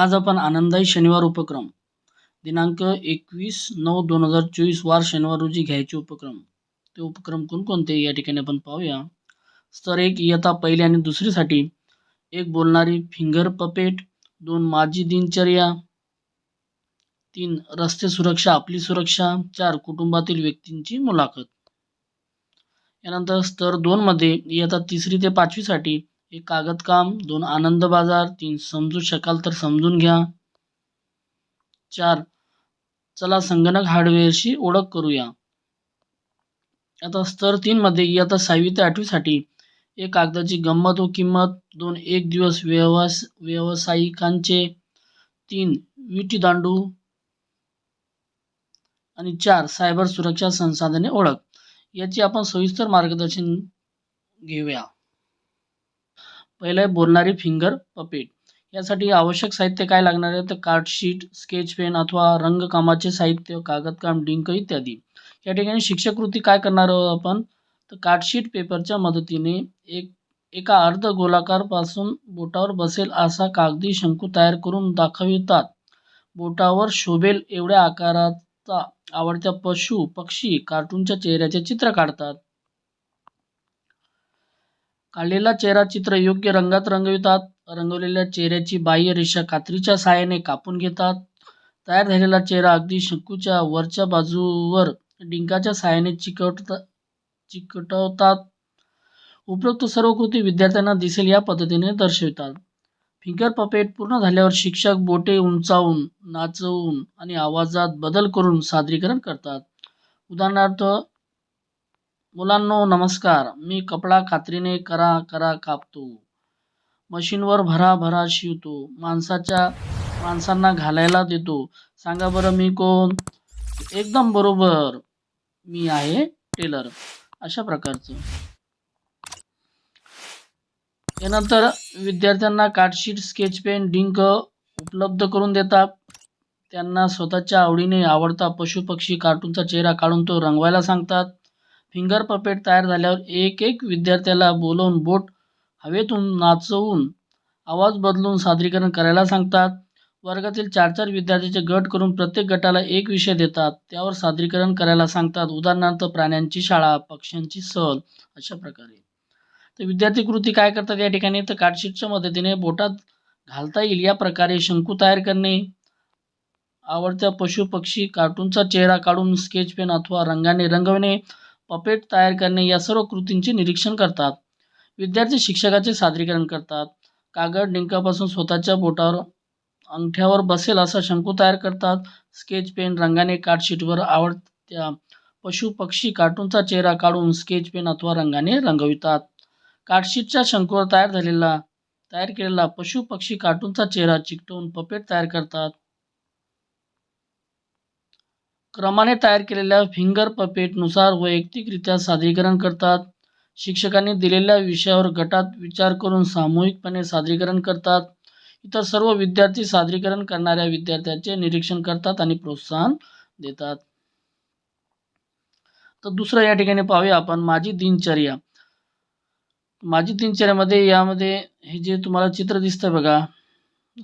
आज आपण आनंददायी शनिवार उपक्रम दिनांक एकवीस नऊ दोन हजार चोवीस वार शनिवार रोजी घ्यायचे उपक्रम. ते उपक्रम कोणकोणते या ठिकाणी आपण पाहूया. स्तर एक इयत्ता पहिली आणि दुसरीसाठी एक बोलणारी फिंगर पपेट दोन माझी दिनचर्या तीन रस्ते सुरक्षा आपली सुरक्षा चार कुटुंबातील व्यक्तींची मुलाखत. यानंतर स्तर दोनमध्ये इयत्ता तिसरी ते पाचवीसाठी एक कागदकाम दोन आनंद बाजार तीन समजू शकाल तर समजून घ्या. चार चला संगणक हार्डवेअरशी ओळख करूया. आता स्तर तीनमध्ये इयत्ता सहावी ते आठवीसाठी एक कागदाची गंमत व किंमत दोन एक दिवस व्यवस व्यावसायिकांचे तीन विटी दांडू आणि चार सायबर सुरक्षा संसाधने ओळख. याची आपण सविस्तर मार्गदर्शन घेऊया. पहिलं आहे बोलणारी फिंगर पपेट. यासाठी आवश्यक साहित्य काय लागणार आहे? तर कार्डशीट स्केच पेन अथवा रंगकामाचे साहित्य कागदकाम डिंक इत्यादी. या ठिकाणी शिक्षककृती काय करणार आहोत आपण? तर कार्डशीट पेपरच्या मदतीने एक एका अर्ध गोलाकारपासून बोटावर बसेल असा कागदी शंकू तयार करून दाखवितात. बोटावर शोभेल एवढ्या आकाराचा आवडत्या पशु पक्षी कार्टूनच्या चेहऱ्याचे चित्र काढतात. काढलेला चेहरा चित्र योग्य रंगात रंगवितात. रंगवलेल्या चेहऱ्याची बाह्य रेषा कात्रीच्या सहाय्याने कापून घेतात. तयार झालेला चेहरा अगदी शंकूच्या वरच्या बाजूवर डिंकाच्या सहाय्याने चिकटता चिकटवतात. उपरोक्त सर्व कृती विद्यार्थ्यांना दिसेल या पद्धतीने दर्शवितात. फिंगर पपेट पूर्ण झाल्यावर शिक्षक बोटे उंचावून नाचवून आणि आवाजात बदल करून सादरीकरण करतात. उदाहरणार्थ मुलांनो नमस्कार. मी कपडा कात्रीने करा करा कापतो. मशीनवर भरा भरा शिवतो. माणसाच्या माणसांना घालायला देतो. सांगा बरं मी कोण? एकदम बरोबर. मी आहे टेलर. अशा प्रकारचं. यानंतर विद्यार्थ्यांना कार्डशीट स्केच पेन डिंक उपलब्ध करून देतात. त्यांना स्वतःच्या आवडीने आवडता पशुपक्षी कार्टूनचा चेहरा काढून तो रंगवायला सांगतात. फिंगर पपेट तयार झाल्यावर एक एक विद्यार्थ्याला बोलवून बोट हवेतून नाचवून आवाज बदलून सादरीकरण करायला सांगतात. वर्गातील चार चार विद्यार्थ्यांचे गट करून प्रत्येक गटाला एक विषय देतात. त्यावर सादरीकरण करायला सांगतात. उदाहरणार्थ प्राण्यांची शाळा पक्ष्यांची सहल अशा प्रकारे. तर विद्यार्थी कृती काय करतात या ठिकाणी? तर कार्डशीटच्या मदतीने बोटात घालता येईल. या प्रकारे शंकू तयार करणे. आवडत्या पशु पक्षी कार्टूनचा चेहरा काढून स्केच पेन अथवा रंगाने रंगवणे. पपेट तयार करणे या सर्व कृतींचे निरीक्षण करतात. विद्यार्थी शिक्षकाचे सादरीकरण करतात. कागद डिंकापासून स्वतःच्या बोटावर अंगठ्यावर बसेल असा शंकू तयार करतात. स्केच पेन रंगाने कार्डशीटवर आवडत्या पशु पक्षी कार्टूनचा चेहरा काढून स्केच पेन अथवा रंगाने रंगवितात. कार्डशीटच्या शंकूवर तयार झालेला तयार केलेला पशु पक्षी कार्टूनचा चेहरा चिकटवून पपेट तयार करतात. क्रमाने तयार केलेल्या फिंगर पपेटनुसार वैयक्तिकरित्या सादरीकरण करतात. शिक्षकांनी दिलेल्या विषयावर गटात विचार करून सामूहिकपणे सादरीकरण करतात. इतर सर्व विद्यार्थी सादरीकरण करणाऱ्या विद्यार्थ्यांचे निरीक्षण करतात आणि प्रोत्साहन देतात. तर दुसरं या ठिकाणी पाहूया आपण माझी दिनचर्या. माझी दिनचर्यामध्ये यामध्ये हे जे तुम्हाला चित्र दिसतं बघा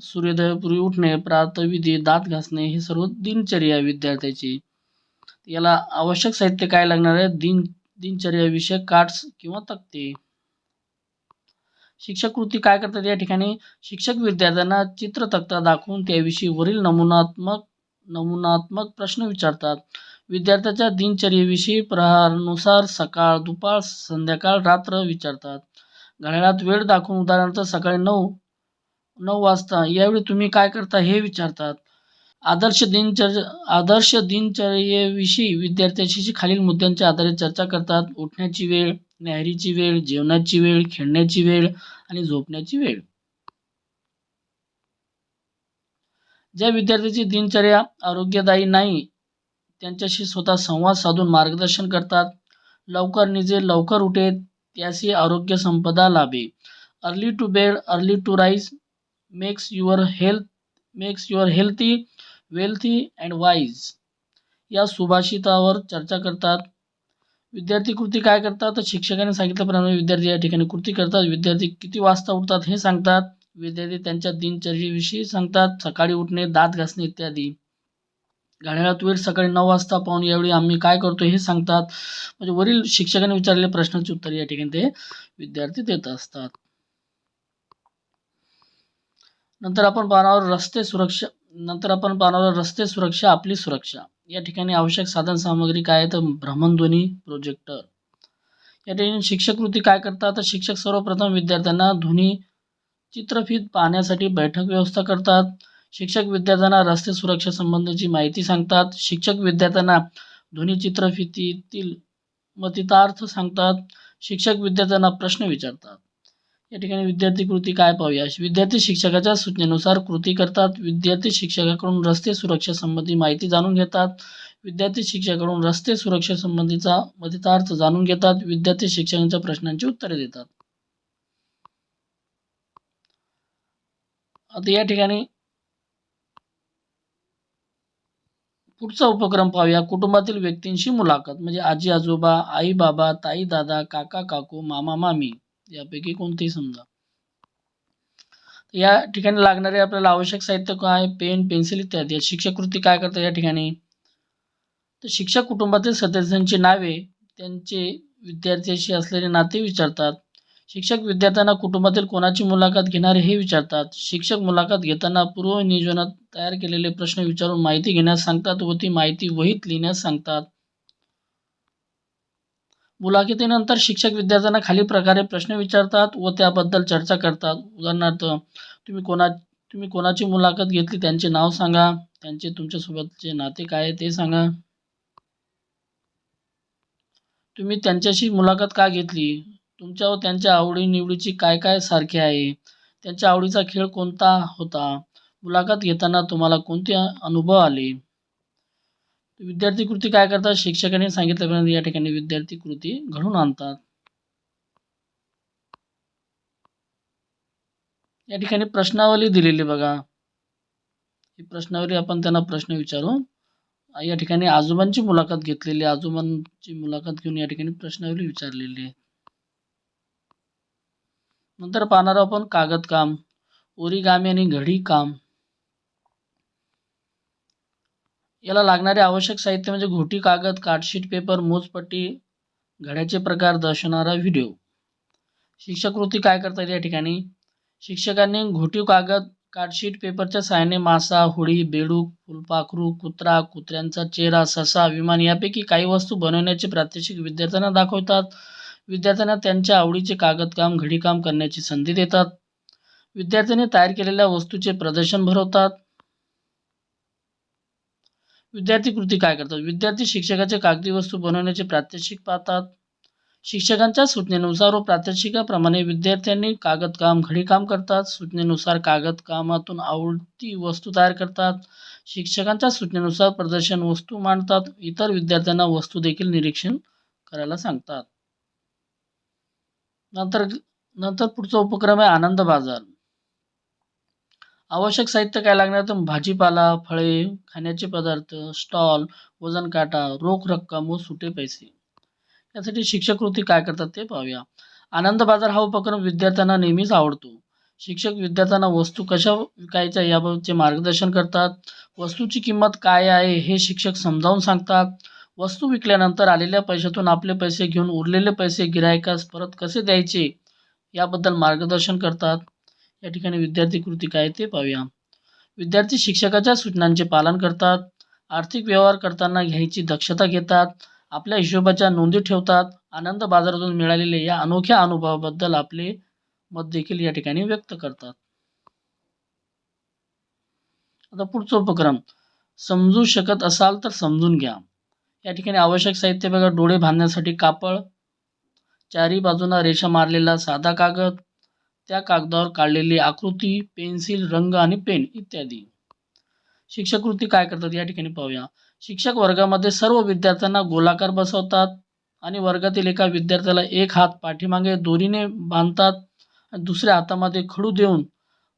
सूर्योदयापूर्वी उठणे प्रातविधी दात घासणे हे सर्व दिनचर्या विद्यार्थ्याची. याला आवश्यक साहित्य काय लागणार आहे? दिन दिनचर्याविषयक कार्ड्स किंवा तक्ते. शिक्षक कृती काय करतात या ठिकाणी? शिक्षक विद्यार्थ्यांना चित्र तक्ता दाखवून त्याविषयी वरील नमुनात्मक नमुनात्मक प्रश्न विचारतात. विद्यार्थ्याच्या दिनचर्येविषयी प्रहारानुसार सकाळ दुपार संध्याकाळ रात्र विचारतात. घड्याळात वेळ दाखवून उदाहरणार्थ सकाळी नऊ नऊ वाजता. यावेळी तुम्ही काय करता हे विचारतात. आदर्श दिनचर्या आदर्श दिनचर्येविषयी विद्यार्थ्याशी खालील मुद्द्यांच्या आधारे चर्चा करतात. उठण्याची वेळ न्याहारीची वेळ जेवणाची वेळ खेळण्याची वेळ आणि झोपण्याची वेळ. ज्या विद्यार्थ्याची दिनचर्या आरोग्यदायी नाही त्यांच्याशी स्वतः संवाद साधून मार्गदर्शन करतात. लवकर निजे लवकर उठे त्याशी आरोग्य संपदा लाभे. Early to bed early to rise makes your health makes your healthy wealthy and wise या सुभाषितावर चर्चा करतात. विद्यार्थी कृती काय करतात? तर शिक्षकाने सांगितल्याप्रमाणे विद्यार्थी या ठिकाणी कृती करतात. विद्यार्थी किती वाजता उठतात हे सांगतात. विद्यार्थी त्यांच्या दिनचर्येविषयी सांगतात. सकाळी उठणे दात घासणे इत्यादी. घड्याळात वेळ सकाळी नऊ वाजता पाहून यावेळी आम्ही काय करतो हे सांगतात. म्हणजे वरील शिक्षकाने विचारलेल्या प्रश्नाची उत्तर या ठिकाणी ते विद्यार्थी देत असतात. नंतर आपण पाहणार रस्ते सुरक्षा नंतर आपण पाहणार रस्ते सुरक्षा आपली सुरक्षा. या ठिकाणी आवश्यक साधन सामग्री काय आहे तर भ्रमणध्वनी प्रोजेक्टर या ठिकाणी शिक्षक कृती काय करतात? तर शिक्षक सर्वप्रथम विद्यार्थ्यांना ध्वनी चित्रफित पाहण्यासाठी बैठक व्यवस्था करतात. शिक्षक विद्यार्थ्यांना रस्ते सुरक्षा संबंधीची माहिती सांगतात. शिक्षक विद्यार्थ्यांना ध्वनी चित्रफितीतील मतितार्थ सांगतात. शिक्षक विद्यार्थ्यांना प्रश्न विचारतात. या ठिकाणी विद्यार्थी कृती काय पाहूया? विद्यार्थी शिक्षकाच्या सूचनेनुसार कृती करतात. विद्यार्थी शिक्षकाकडून रस्ते सुरक्षा संबंधी माहिती जाणून घेतात. विद्यार्थी शिक्षकाकडून रस्ते सुरक्षा संबंधीचा मतितार्थ जाणून घेतात. विद्यार्थी शिक्षकांच्या प्रश्नांची उत्तरे देतात. आता या ठिकाणी पुढचा उपक्रम पाहूया. कुटुंबातील व्यक्तींशी मुलाखत म्हणजे आजी आजोबा आई बाबा ताई दादा काका काकू मामा मामी यापैकी कोणतेही समजा. या ठिकाणी लागणारे आपल्याला आवश्यक साहित्य काय? पेन पेन्सिल इत्यादी. आहेत. शिक्षक कृती काय करतात या ठिकाणी? तर शिक्षक कुटुंबातील सदस्यांची नावे त्यांचे विद्यार्थ्याशी असलेले नाते विचारतात. शिक्षक विद्यार्थ्यांना कुटुंबातील कोणाची मुलाखत घेणारे हे विचारतात. शिक्षक मुलाखत घेताना पूर्व नियोजनात तयार केलेले प्रश्न विचारून माहिती घेण्यास सांगतात व ती माहिती वहीत लिहिण्यास सांगतात. मुलाखतीनंतर शिक्षक विद्यार्थ्यांना खाली प्रकारे प्रश्न विचारतात व त्याबद्दल चर्चा करतात. उदाहरणार्थ तुम्ही कोणा तुम्ही कोणाची मुलाखत घेतली त्यांचे नाव सांगा. त्यांचे तुमच्यासोबतचे नाते काय आहे ते सांगा. तुम्ही त्यांच्याशी मुलाखत का घेतली? तुमच्या व त्यांच्या आवडीनिवडीची काय काय सारखे आहे? त्यांच्या आवडीचा खेळ कोणता होता? मुलाखत घेताना तुम्हाला कोणते अनुभव आले? विद्यार्थी कृती काय करतात? शिक्षकांनी सांगितल्याप्रमाणे या ठिकाणी विद्यार्थी कृती घडून आणतात. या ठिकाणी प्रश्नावली दिलेली बघा. ही प्रश्नावली आपण त्यांना प्रश्न विचारू. या ठिकाणी आजोबांची मुलाखत घेतलेली आहे. आजोबांची मुलाखत घेऊन या ठिकाणी प्रश्नावली विचारलेली आहे. नंतर पाहणार आपण कागद काम ओरिगामी आणि घडी काम याला लागणारे आवश्यक साहित्य म्हणजे घोटी कागद कार्डशीट पेपर मोजपट्टी घड्याचे प्रकार दर्शवणारा व्हिडिओ. शिक्षकृती काय करतात या ठिकाणी? शिक्षकांनी घोटीव कागद कार्डशीट पेपरच्या सहाय्याने मासा होळी बेडूक फुलपाखरू कुत्रा कुत्र्यांचा चेहरा ससा विमान यापैकी काही वस्तू बनवण्याचे प्रात्यक्षिक विद्यार्थ्यांना दाखवतात. विद्यार्थ्यांना त्यांच्या आवडीचे कागदकाम घडीकाम करण्याची संधी देतात. विद्यार्थ्यांनी तयार केलेल्या वस्तूचे प्रदर्शन भरवतात. विद्यार्थी कृती काय करतात? विद्यार्थी शिक्षकाचे कागदी वस्तू बनवण्याचे प्रात्यक्षिक पाहतात. शिक्षकांच्या सूचनेनुसार व प्रात्यक्षिकाप्रमाणे विद्यार्थ्यांनी कागदकाम घडीकाम करतात. सूचनेनुसार कागदकामातून आवडती वस्तू तयार करतात. शिक्षकांच्या सूचनेनुसार प्रदर्शन वस्तू मांडतात. इतर विद्यार्थ्यांना वस्तू देखील निरीक्षण करायला सांगतात. नंतर नंतर पुढचा उपक्रम आहे आनंद बाजार. आवश्यक साहित्य काय लागणार तर भाजीपाला फळे खाण्याचे पदार्थ स्टॉल वजन काटा रोख रक्कम व सुटे पैसे. यासाठी शिक्षक वृत्ती काय करतात ते पाहूया. आनंद बाजार हा उपक्रम विद्यार्थ्यांना नेहमीच आवडतो. शिक्षक विद्यार्थ्यांना वस्तू कशा विकायच्या याबाबतचे मार्गदर्शन करतात? वस्तूची किंमत काय आहे हे शिक्षक समजावून सांगतात. वस्तू विकल्यानंतर आलेल्या पैशातून आपले पैसे घेऊन उरलेले पैसे गिरायकास परत कसे द्यायचे? याबद्दल मार्गदर्शन करतात. या ठिकाणी विद्यार्थी कृती काय ते पाहूया. विद्यार्थी शिक्षकाच्या सूचनांचे पालन करतात आर्थिक व्यवहार करताना घ्यायची दक्षता घेतात आपल्या हिशोबाच्या नोंदी ठेवतात आनंद बाजारातून मिळालेले या अनोख्या अनुभवाबद्दल आपले मत देखील या ठिकाणी व्यक्त करतात. आता पुढचा उपक्रम समजू शकत असाल तर समजून घ्या. या ठिकाणी आवश्यक साहित्य बघा डोळे बांधण्यासाठी कापड चारी बाजूंना रेषा मारलेला साधा कागद त्या कागदावर काढलेली आकृती पेन्सिल रंग आणि पेन इत्यादी. शिक्षक कृती काय करतात या ठिकाणी पाहूया. शिक्षक वर्गामध्ये सर्व विद्यार्थ्यांना गोलाकार बसवतात आणि वर्गातील एका विद्यार्थ्याला एक हात पाठीमागे दोरीने बांधतात आणि दुसऱ्या हातामध्ये खडू देऊन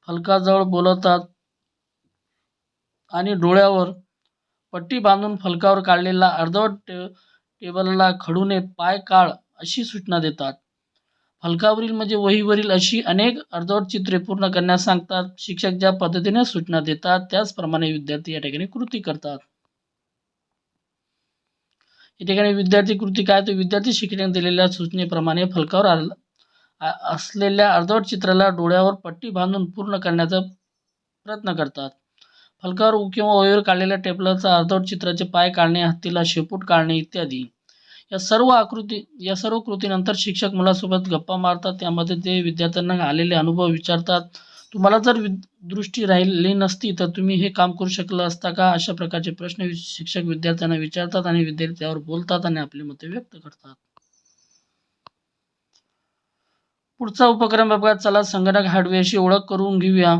फलकाजवळ बोलवतात आणि डोळ्यावर पट्टी बांधून फलकावर काढलेला अर्धवट टे टेबलला खडूने पाय काढ अशी सूचना देतात. फलकावरील म्हणजे वहीवरील अशी अनेक अर्धवट चित्रे पूर्ण करण्यास सांगतात. शिक्षक ज्या पद्धतीने सूचना देतात त्याचप्रमाणे विद्यार्थी या ठिकाणी कृती करतात. या ठिकाणी विद्यार्थी कृती काय? तर विद्यार्थी शिक्षकाने दिलेल्या सूचनेप्रमाणे फलकावर असलेल्या अर्धवट चित्राला डोळ्यावर पट्टी बांधून पूर्ण करण्याचा प्रयत्न करतात. फलकावर किंवा वहीवर काढलेल्या टेबलाचा अर्धवट चित्राचे पाय काढणे हत्तीला शेपूट काढणे इत्यादी. या सर्व आकृती या सर्व कृतीनंतर शिक्षक मुलासोबत गप्पा मारतात. त्यामध्ये ते विद्यार्थ्यांना आलेले अनुभव विचारतात. तुम्हाला जर दृष्टी राहिली नसती तर तुम्ही हे काम करू शकला असता का? अशा प्रकारचे प्रश्न शिक्षक विद्यार्थ्यांना विचारतात आणि विद्यार्थी त्यावर बोलतात आणि आपली मते व्यक्त करतात. पुढचा उपक्रम बघा. चला संगणक हार्डवेअरची ओळख करून घेऊया.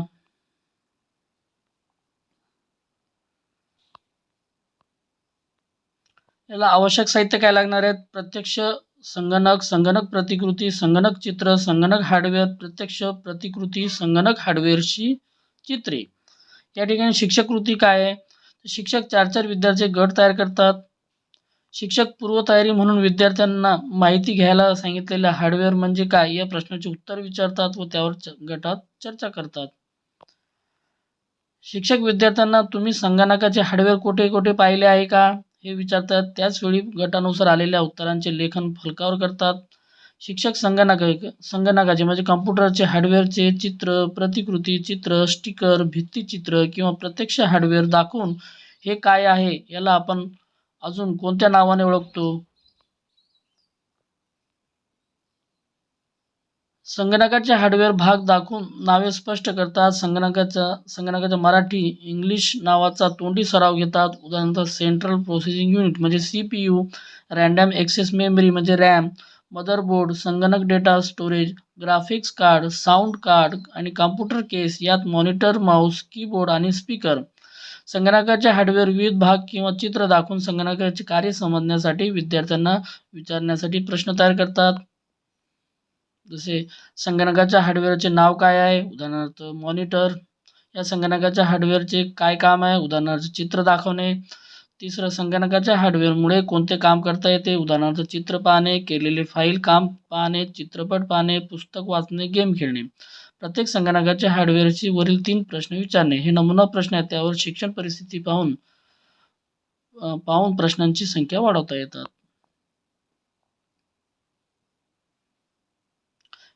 याला आवश्यक साहित्य काय लागणार आहेत? प्रत्यक्ष संगणक संगणक प्रतिकृती संगणक चित्र संगणक हार्डवेअर प्रत्यक्ष प्रतिकृती संगणक हार्डवेअरची चित्रे. या ठिकाणी शिक्षक कृती काय आहे? शिक्षक चार चार विद्यार्थी गट तयार करतात. शिक्षक पूर्वतयारी म्हणून विद्यार्थ्यांना माहिती घ्यायला सांगितलेल्या हार्डवेअर म्हणजे काय? या प्रश्नाचे उत्तर विचारतात व त्यावर च- गटात चर्चा करतात. शिक्षक विद्यार्थ्यांना तुम्ही संगणकाचे हार्डवेअर कुठे कुठे पाहिले आहे का? हे विचारतात. त्याचवेळी गटानुसार आलेल्या उत्तरांचे लेखन फलकावर करतात. शिक्षक संगणक संगणकाचे म्हणजे कम्प्युटरचे हार्डवेअरचे चित्र प्रतिकृती चित्र स्टिकर भित्तीचित्र किंवा प्रत्यक्ष हार्डवेअर दाखवून हे काय आहे याला आपण अजून कोणत्या नावाने ओळखतो? संगणकाचे हार्डवेअर भाग दाखवून नावे स्पष्ट करतात. संगणकाचा संगणकाचा मराठी इंग्लिश नावाचा तोंडी सराव घेतात. उदाहरणार्थ सेंट्रल प्रोसेसिंग युनिट म्हणजे C P U random access memory म्हणजे रॅम मदरबोर्ड संगणक data storage graphics card sound card आणि कॉम्प्युटर केस यात मॉनिटर माऊस कीबोर्ड आणि स्पीकर संगणकाचे हार्डवेअर विविध भाग किंवा चित्र दाखवून संगणकाचे कार्य समजण्यासाठी विद्यार्थ्यांना विचारण्यासाठी प्रश्न तयार करतात. जसे संगणकाच्या हार्डवेअरचे नाव काय आहे? उदाहरणार्थ मॉनिटर या संगणकाच्या हार्डवेअरचे काय काम आहे? उदाहरणार्थ चित्र दाखवणे. तिसरं संगणकाच्या हार्डवेअरमुळे कोणते काम करता येते? उदाहरणार्थ चित्र पाहणे केलेले फाईल काम पाहणे चित्रपट पाहणे पुस्तक वाचणे गेम खेळणे. प्रत्येक संगणकाच्या हार्डवेअरची वरील तीन प्रश्न विचारणे. हे नमुना प्रश्न आहेत त्यावर शिक्षण परिस्थिती पाहून पाहून प्रश्नांची संख्या वाढवता येतात.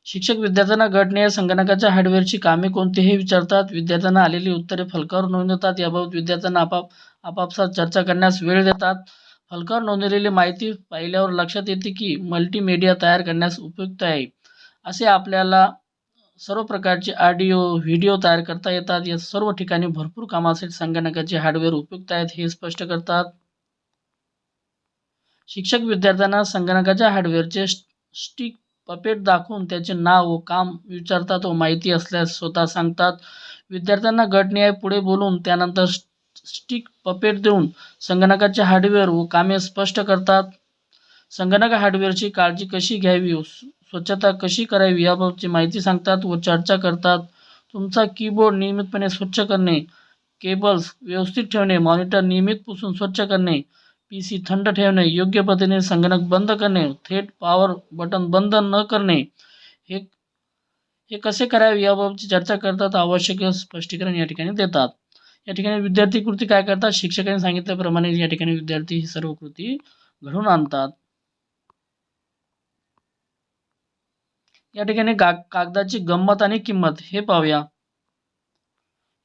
शिक्षक विद्यार्थ्यांना गटने संगणकाच्या हार्डवेअरची कामे कोणती हे विचारतात. विद्यार्थ्यांना आलेली उत्तरे फलकावर नोंदवतात. याबाबत विद्यार्थ्यांना आपाप आपापसात चर्चा करण्यास वेळ देतात. फलकावर नोंदवलेली माहिती पाहिल्यावर लक्षात येते की मल्टीमीडिया तयार करण्यास उपयुक्त आहे. असे आपल्याला सर्व प्रकारचे ऑडिओ व्हिडिओ तयार करता येतात. या सर्व ठिकाणी भरपूर कामासाठी संगणकाचे हार्डवेअर उपयुक्त आहेत हे स्पष्ट करतात. शिक्षक विद्यार्थ्यांना संगणकाच्या हार्डवेअरचे स्टिक पपेट दाखवून त्याचे नाव व काम विचारतात व माहिती असल्यास स्वतः सांगतात. विद्यार्थ्यांना गटनिहाय पुढे बोलून त्यानंतर स्टिक पपेट देऊन संगणकाचे हार्डवेअर व कामे स्पष्ट करतात. संगणक हार्डवेअरची काळजी कशी घ्यावी स्वच्छता कशी करावी याबाबतची माहिती सांगतात व चर्चा करतात. तुमचा कीबोर्ड नियमितपणे स्वच्छ करणे केबल्स व्यवस्थित ठेवणे मॉनिटर नियमित पुसून स्वच्छ करणे पी सी थंड ठेवणे योग्य पद्धतीने संगणक बंद करणे थेट पॉवर बटन बंद न करणे हे हे कसे करावे याबाबतची चर्चा करतात आवश्यक स्पष्टीकरण या ठिकाणी देतात. या ठिकाणी विद्यार्थी कृती काय करतात? शिक्षकांनी सांगितल्याप्रमाणे या ठिकाणी विद्यार्थी ही सर्व कृती घडून आणतात. या ठिकाणी काग कागदाची गंमत आणि किंमत हे पाहूया.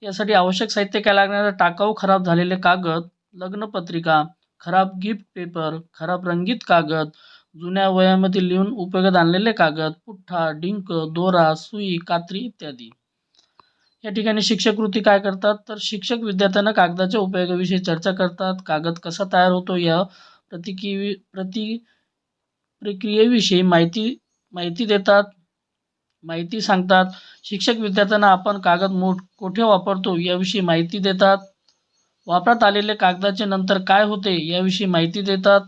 यासाठी आवश्यक साहित्य काय लागणार? टाकाऊ खराब झालेले कागद लग्नपत्रिका. खराब गिफ्ट पेपर खराब रंगीत कागद जुन्या वयामध्ये लिहून उपयोगात आणलेले कागद पुठ्ठा डिंक दोरा सुई कात्री इत्यादी. या ठिकाणी शिक्षक कृती काय करतात? तर शिक्षक विद्यार्थ्यांना कागदाच्या उपयोगाविषयी चर्चा करतात. कागद कसा तयार होतो? या प्रतिकी प्रति प्रक्रियेविषयी माहिती माहिती देतात माहिती सांगतात. शिक्षक विद्यार्थ्यांना आपण कागद मोठ कोठे वापरतो? याविषयी माहिती देतात. वापरात आलेले कागदाचे नंतर काय होते याविषयी माहिती देतात.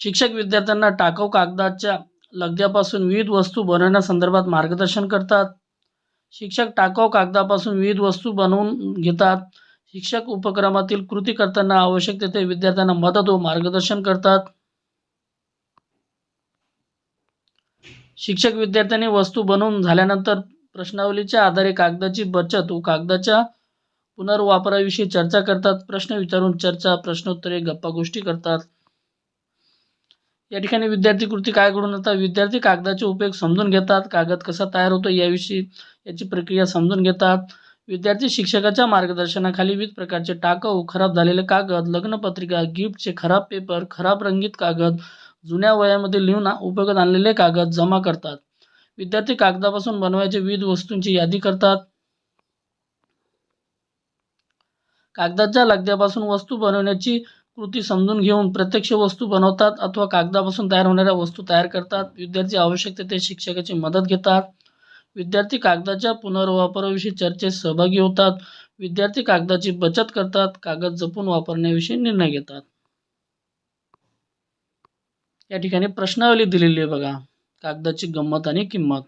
शिक्षक विद्यार्थ्यांना टाकाऊ कागदाच्या लगद्यापासून विविध वस्तू बनवण्यासंदर्भात मार्गदर्शन करतात. शिक्षक टाकाऊ कागदापासून विविध वस्तू बनवून घेतात. शिक्षक उपक्रमातील कृती करताना आवश्यक तेथे विद्यार्थ्यांना मदत व मार्गदर्शन करतात. शिक्षक विद्यार्थ्यांनी वस्तू बनवून झाल्यानंतर प्रश्नावलीच्या आधारे कागदाची बचत व कागदाच्या पुनर्वापराविषयी चर्चा करतात प्रश्न विचारून चर्चा प्रश्नोत्तरे गप्पा गोष्टी करतात. या ठिकाणी विद्यार्थी कृती काय घडून येतात? विद्यार्थी कागदाचे उपयोग समजून घेतात. कागद कसा तयार होतो याविषयी याची प्रक्रिया समजून घेतात. विद्यार्थी शिक्षकाच्या मार्गदर्शनाखाली विविध प्रकारचे टाकाऊ खराब झालेले कागद लग्नपत्रिका गिफ्टचे खराब पेपर खराब रंगीत कागद जुन्या वयामध्ये लिहून उपयोगात आणलेले कागद जमा करतात. विद्यार्थी कागदापासून बनवायचे विविध वस्तूंची यादी करतात. कागदाच्या लगद्यापासून वस्तू बनवण्याची कृती समजून घेऊन प्रत्यक्ष वस्तू बनवतात अथवा कागदापासून तयार होणाऱ्या वस्तू तयार करतात. विद्यार्थी आवश्यक ते शिक्षकाची मदत घेतात. विद्यार्थी कागदाच्या पुनर्वापराविषयी चर्चेत सहभागी होतात. विद्यार्थी कागदाची बचत करतात. कागद जपून वापरण्याविषयी निर्णय घेतात. या ठिकाणी प्रश्नावली दिलेली आहे बघा. कागदाची गंमत आणि किंमत.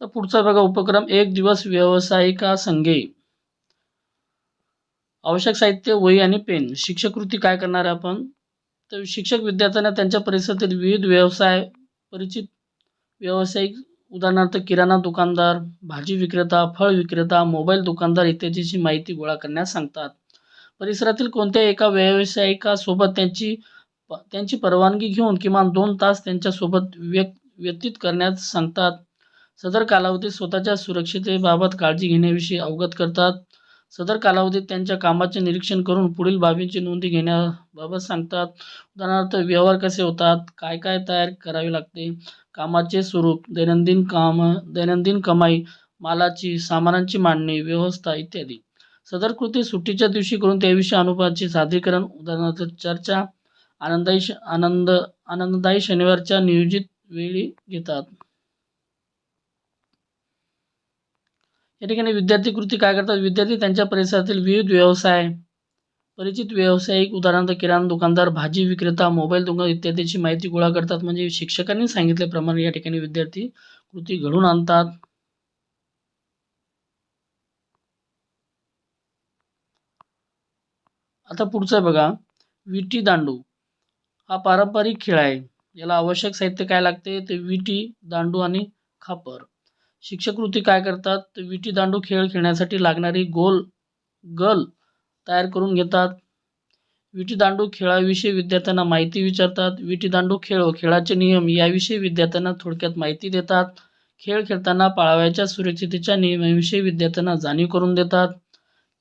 तर पुढचा बघा उपक्रम एक दिवस व्यावसायिका संघे. आवश्यक साहित्य वही आणि पेन. शिक्षकृती काय करणार आहे आपण? तर शिक्षक विद्यार्थ्यांना त्यांच्या परिसरातील विविध व्यवसाय परिचित व्यावसायिक उदाहरणार्थ किराणा दुकानदार भाजी विक्रेता फळ विक्रेता मोबाईल दुकानदार इत्यादीची माहिती गोळा करण्यास सांगतात. परिसरातील कोणत्याही एका व्यावसायिकासोबत त्यांची त्यांची परवानगी घेऊन किमान दोन तास त्यांच्यासोबत व्य व्यतीत करण्यास सांगतात. सदर कालावधीत स्वतःच्या सुरक्षिततेबाबत काळजी घेण्याविषयी अवगत करतात. सदर कालावधीत त्यांच्या कामाचे निरीक्षण करून पुढील बाबींची नोंदी घेण्याबाबत सांगतात. उदाहरणार्थ व्यवहार कसे होतात? काय काय तयार करावे लागते? कामाचे स्वरूप दैनंदिन काम दैनंदिन कमाई मालाची सामानांची मांडणी व्यवस्था इत्यादी. सदर कृती सुट्टीच्या दिवशी करून त्याविषयी अनुभवाचे सादरीकरण उदाहरणार्थ चर्चा आनंदायी श- आनंद आनंददायी शनिवारच्या नियोजित वेळी घेतात. या ठिकाणी विद्यार्थी कृती काय करतात? विद्यार्थी त्यांच्या परिसरातील विविध व्यवसाय परिचित व्यावसायिक उदाहरणार्थ किराणा दुकानदार भाजी विक्रेता मोबाईल दुकान इत्यादीची माहिती गोळा करतात. म्हणजे शिक्षकांनी सांगितल्याप्रमाणे या ठिकाणी विद्यार्थी कृती घडून आणतात. आता पुढचं आहे बघा. विटी दांडू. हा पारंपरिक खेळ आहे. याला आवश्यक साहित्य काय लागते? ते विटी दांडू आणि खापर. शिक्षकृती काय करतात? तर विटी दांडू खेळ खेळण्यासाठी लागणारी गोल गल तयार करून घेतात. विटी दांडू खेळाविषयी विद्यार्थ्यांना माहिती विचारतात. विटी दांडू खेळ व खेळाचे नियम याविषयी विद्यार्थ्यांना थोडक्यात माहिती देतात. खेळ खेळताना पाळावयाच्या सुरक्षितेच्या नियमाविषयी विद्यार्थ्यांना जाणीव करून देतात.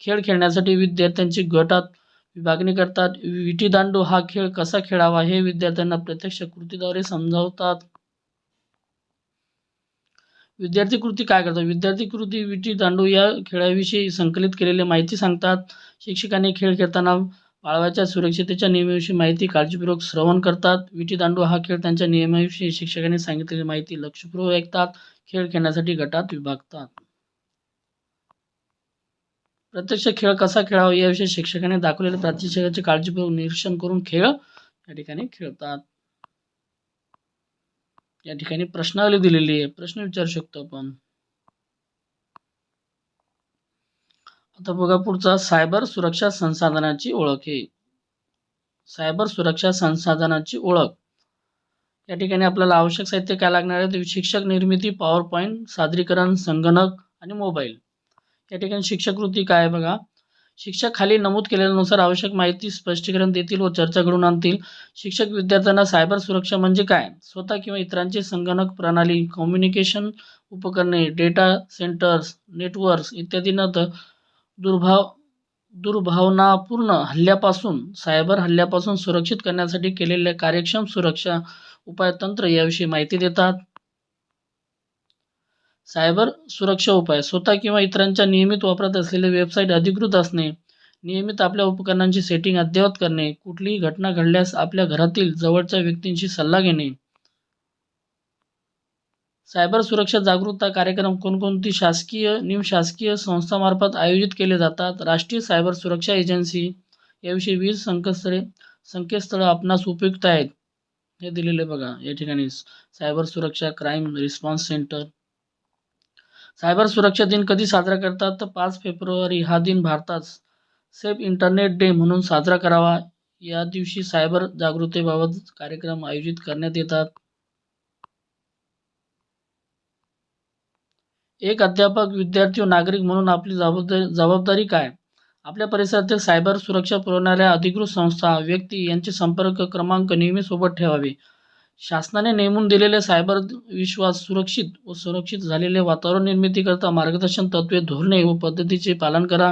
खेळ खेळण्यासाठी विद्यार्थ्यांची गटात विभागणी करतात. विटी दांडू हा खेळ कसा खेळावा हे विद्यार्थ्यांना प्रत्यक्ष कृतीद्वारे समजावतात. विद्यार्थी कृती काय करतात? विद्यार्थी कृती विटी दांडू या खेळाविषयी संकलित केलेली माहिती सांगतात. शिक्षकांनी खेळ खेळताना बाळाच्या सुरक्षितेच्या नियमाविषयी माहिती काळजीपूर्वक श्रवण करतात. विटी दांडू हा खेळ त्यांच्या नियमाविषयी शिक्षकांनी सांगितलेली माहिती लक्षपूर्वक ऐकतात. खेळ खेळण्यासाठी गटात विभागतात. प्रत्यक्ष खेळ कसा खेळावा याविषयी शिक्षकांनी दाखवलेल्या प्रात्यक्षिकाचे काळजीपूर्वक निरीक्षण करून खेळ या ठिकाणी खेळतात. या ठिकाणी प्रश्नावली दिलेली आहे. प्रश्न विचारू शकतो आपण. आता बघा पुढचा सायबर सुरक्षा संसाधनाची ओळख आहे सायबर सुरक्षा संसाधनाची ओळख. या ठिकाणी आपल्याला आवश्यक साहित्य काय लागणार आहे? शिक्षक निर्मिती पॉवर पॉईंट सादरीकरण संगणक आणि मोबाईल. या ठिकाणी शिक्षकृती काय बघा? शिक्षक खाली नमूद केलेल्यानुसार आवश्यक माहिती स्पष्टीकरण देतील व चर्चा घडून आणतील. शिक्षक विद्यार्थ्यांना सायबर सुरक्षा म्हणजे काय? स्वतः किंवा इतरांची संगणक प्रणाली कम्युनिकेशन उपकरणे डेटा सेंटर्स नेटवर्क्स इत्यादींना दुर्भाव दुर्भावनापूर्ण हल्ल्यापासून सायबर हल्ल्यापासून सुरक्षित करण्यासाठी केलेल्या कार्यक्षम सुरक्षा उपाय तंत्र याविषयी माहिती देतात. सायबर सुरक्षा उपाय. स्वतः किंवा इतरांच्या नियमित वापरात असलेले वेबसाईट अधिकृत असणे नियमित आपल्या उपकरणांची सेटिंग अद्ययावत करणे कुठलीही घटना घडल्यास आपल्या घरातील जवळच्या व्यक्तींशी सल्ला घेणे. सायबर सुरक्षा जागरूकता कार्यक्रम कोणकोणती शासकीय निमशासकीय संस्थामार्फत आयोजित केले जातात? राष्ट्रीय सायबर सुरक्षा एजन्सी याविषयी वीज संकेतस्थळे संकेतस्थळं आपणास उपयुक्त आहेत. हे दिलेले बघा. या ठिकाणी सायबर सुरक्षा क्राईम रिस्पॉन्स सेंटर. सायबर सुरक्षा दिन कधी साजरा करतात? तर पाच फेब्रुवारी हा दिन भारतात सेफ इंटरनेट डे म्हणून साजरा करावा. या दिवशी सायबर जागृतीबाबत कार्यक्रम आयोजित करण्यात येतात. एक अध्यापक विद्यार्थी व नागरिक म्हणून आपली जबाबदारी जबाबदारी काय? आपल्या परिसरातील सायबर सुरक्षा पुरवणाऱ्या अधिकृत संस्था व्यक्ती यांचे संपर्क क्रमांक नेहमी सोबत ठेवावे. शासनाने नेमून दिलेले सायबर विश्वास सुरक्षित व सुरक्षित झालेले वातावरण निर्मितीकरता मार्गदर्शन तत्त्वे धोरणे व पद्धतीचे पालन करा.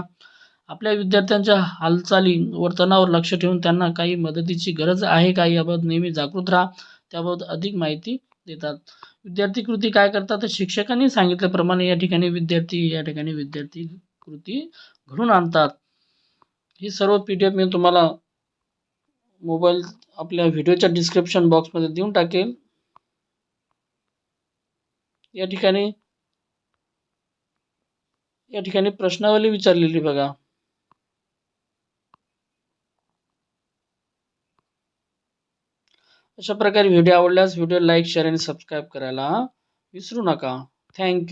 आपल्या विद्यार्थ्यांच्या हालचाली वर्तनावर लक्ष ठेवून त्यांना काही मदतीची गरज आहे का याबाबत नेहमी जागृत राहा. त्याबाबत अधिक माहिती देतात. विद्यार्थी कृती काय करतात तर शिक्षकांनी सांगितल्याप्रमाणे या ठिकाणी विद्यार्थी या ठिकाणी विद्यार्थी कृती घडून आणतात. ही सर्व पी डी एफ मी तुम्हाला मोबाईल आपल्या व्हिडिओच्या डिस्क्रिप्शन बॉक्समध्ये देऊन टाकेल. या ठिकाणी या ठिकाणी प्रश्नावली विचारलेली बघा. अशा प्रकारे व्हिडिओ आवडल्यास व्हिडिओ लाईक शेअर आणि सबस्क्राईब करायला विसरू नका. थँक्यू